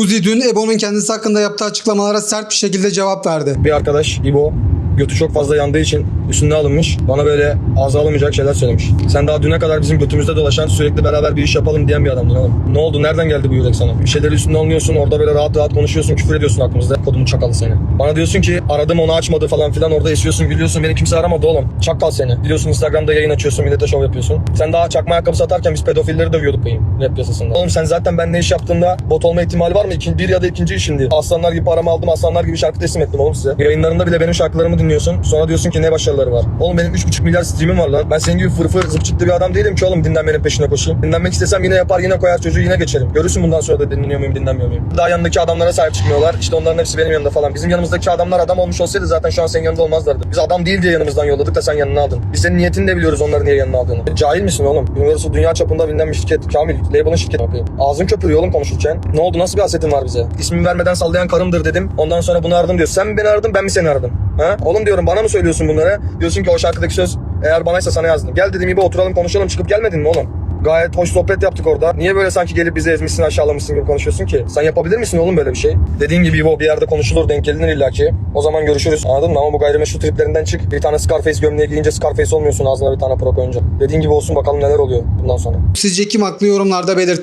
Uzi dün Ebo'nun kendisi hakkında yaptığı açıklamalara sert bir şekilde cevap verdi. Bir arkadaş İbo götü çok fazla yandığı için üstünde alınmış. Bana böyle ağza alınmayacak şeyler söylemiş. Sen daha düne kadar bizim götümüzde dolaşan sürekli beraber bir iş yapalım diyen bir adamdın oğlum. Ne oldu? Nereden geldi bu yürek sana? Bir şeyleri üstünde alınıyorsun. Orada böyle rahat rahat konuşuyorsun. Küfür ediyorsun aklımızda. Kodumu çakalı seni. Bana diyorsun ki aradım onu açmadı falan filan. Orada esiyorsun gülüyorsun. Beni kimse aramadı oğlum. Çakal seni. Biliyorsun Instagram'da yayın açıyorsun. Millete şov yapıyorsun. Sen daha çakma ayakkabı satarken biz pedofilleri dövüyorduk beyim. Rap piyasasında. Oğlum sen zaten ben ne iş yaptığında bot olma ihtimali var mı? İkinci, bir ya da ikinci işindi. Aslanlar gibi paramı aldım. Aslanlar gibi şarkı teslim ettim oğlum size. Yayınlarında bile benim şarkılarımı dinliyorsun. Sonra diyorsun ki ne başarıları var. Oğlum benim 3,5 milyar streamim var lan. Ben senin gibi fırfır zıpçıklı bir adam değilim ki oğlum dinlenmenin peşine koşayım. Dinlenmek istesem yine yapar yine koyar çocuğu yine geçerim. Görürsün bundan sonra da dinleniyor muyum dinlenmiyor muyum. Daha yanındaki adamlara sahip çıkmıyorlar. İşte onların hepsi benim yanımda falan. Bizim yanımızdaki adamlar adam olmuş olsaydı zaten şu an senin yanında olmazlardı. Biz adam değil diye yanımızdan yolladık da sen yanına aldın. Biz senin niyetini de biliyoruz onların niye yanına aldığını. Cahil misin oğlum? Universal dünya çapında bilinen bir şirket. Kamil. Label'ın şirketi. Ağzın köpürüyor oğlum konuşurken. Ne oldu? Nasıl bir hasetin var bize? İsmimi vermeden sallayan karımdır dedim. Ondan sonra bunu aradım diyor. Sen beni aradın ben mi seni aradım? Ha? Oğlum diyorum bana mı söylüyorsun bunları? Diyorsun ki o şarkıdaki söz eğer banaysa sana yazdım. Gel dedim gibi oturalım konuşalım çıkıp gelmedin mi oğlum? Gayet hoş sohbet yaptık orada. Niye böyle sanki gelip bizi ezmişsin aşağılamışsın gibi konuşuyorsun ki? Sen yapabilir misin oğlum böyle bir şey? Dediğin gibi İbo bir yerde konuşulur denk gelinir illaki. O zaman görüşürüz anladın mı? Ama bu gayrimeşru triplerinden çık. Bir tane Scarface gömleği giyince Scarface olmuyorsun ağzına bir tane pro koyunca. Dediğin gibi olsun bakalım neler oluyor bundan sonra. Sizce kim haklı yorumlarda belirtin.